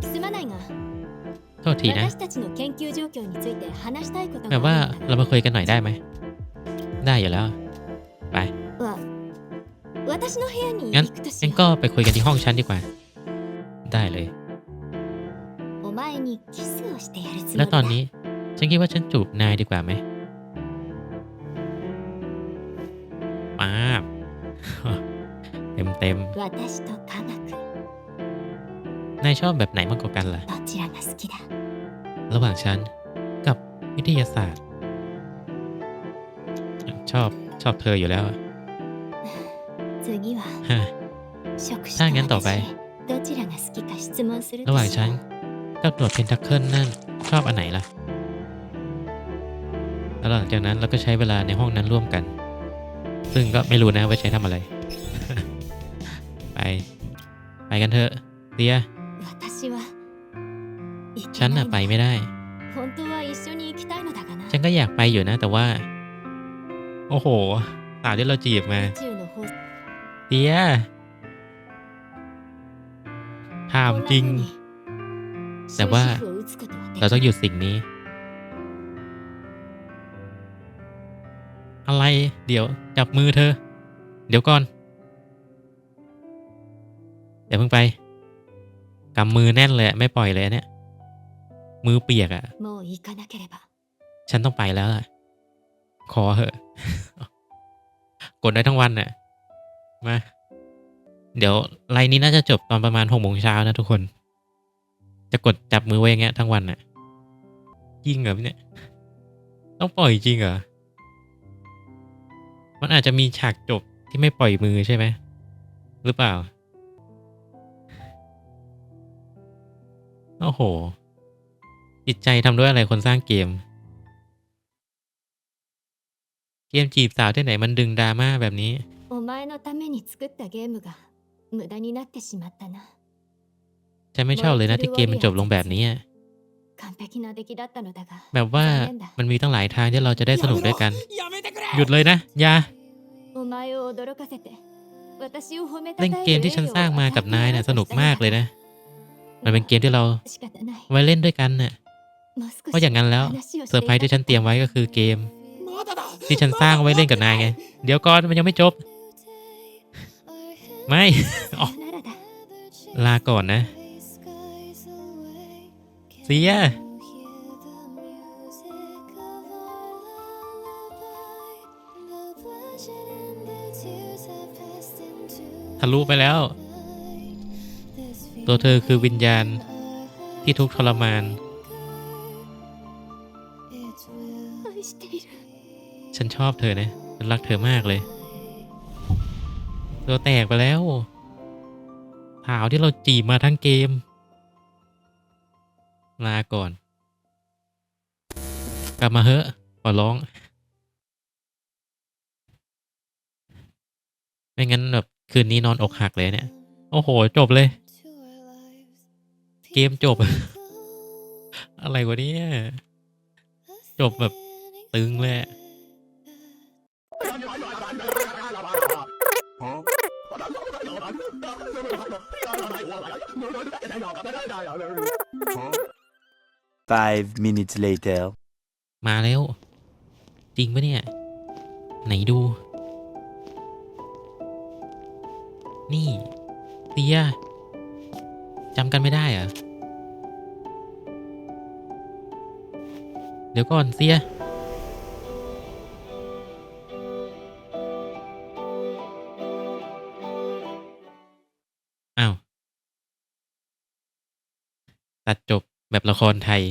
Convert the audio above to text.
すまないが โทษทีนะ 私たちの研究状況について話したいこと แบบ が ว่า あるん เรา だ มาคุยกันหน่อยได้ไหม ได้อยู่แล้ว ไป がわ私の部屋に งั้น 行くとし งั้น よ ก็ไปคุยกันที่ห้องฉันดีกว่า ได้เลย うお前にキスをしてやるつも แล้ り ว だ ตอนนี้ ฉันคิดว่าฉันจูบนายดีกว่าไหมป้าบ เต็มเต็ม 私と科学 ๆ นายชอบแบบไหนมากกว่ากันล่ะ ระหว่างฉันกับวิทยาศาสตร์ ชอบชอบเธออยู่แล้วถ้างั้นต่อไประหว่างฉันกับหนวดเพนทักเกิลนั่นชอบอันไหนล่ะ แล้วหลังจากนั้นเราก็ใช้เวลาในห้องนั้นร่วมกัน ซึ่งก็ไม่รู้นะว่าใช้ทำอะไร ไป ไปกันเถอะเดีย ฉันน่ะไปไม่ได้ ฉันก็อยากไปอยู่นะ แต่ว่า โอ้โหสาวที่เราจีบมาเตี้ยถามจริง แต่ว่าเราต้องหยุดสิ่งนี้ อะไร เดี๋ยวจับมือเธอ เดี๋ยวก่อนอย่าเพิ่งไปกำมือแน่นเลยไม่ปล่อยเลยเนี่ย มือเปียกอะ่ะ ฉันต้องไปแล้วล่ะ ขอเหอะ กดได้ทั้งวันน่ะ มา เดี๋ยวไลน์นี้น่าจะจบตอนประมาณหกโมงเช้านะทุกคน จะกดจับมือไว้อย่างเงี้ยทั้งวันน่ะ จริงเหรอเนี่ย ต้องปล่อยจริงเหรอ มันอาจจะมีฉากจบที่ไม่ปล่อยมือใช่ไหม หรือเปล่า โอ้โห จิตใจทำด้วยอะไรคนสร้างเกม เกมจีบสาวที่ไหนมันดึงดราม่าแบบนี้ お前のために作ったゲームが無駄になってしまったな ฉันไม่ชอบเลยนะที่เกมมันจบลงแบบนี้อะ 完璧な出来だったのだが แบบว่า 残念だ มันมีตั้งหลายทางที่เราจะได้สนุกด้วยกัน やめてくれ หยุดเลยนะอย่า お前を驚かせて私を褒めた เล่นเกมที่ฉันสร้างมากับนายน่ะสนุกมากเลยนะ มันเป็นเกมที่เรา 仕方ない ไว้เล่นด้วยกันน่ะ もう少し เพราะอย่างนั้นแล้วเซอร์ไพรส์ที่ฉันเตรียมไว้ก็คือเกม ที่ฉันสร้างไว้เล่นกับนายไง เดี๋ยวก่อนมันยังไม่จบ ไม่ลาก่อนนะเสียทะลุไปแล้ว ตัวเธอคือวิญญาณที่ทุกทรมาน ฉันชอบเธอนะฉันรักเธอมากเลย ตัวแตกไปแล้วถาวที่เราจีบมาทั้งเกม ลาก่อน กลับมาเฮอะขอร้อง ไม่งั้นแบบคืนนี้นอนอกหักเลยเนี่ย โอ้โห จบเลย เกมจบ อะไรวะเนี่ย จบแบบ ตึงเลยอะ Five minutes later. มาแล้ว จริงปะเนี่ย ไหนดู นี่เตียจำกันไม่ได้เหรอ เดี๋ยวก่อนเตีย ตัดจบแบบละครไทย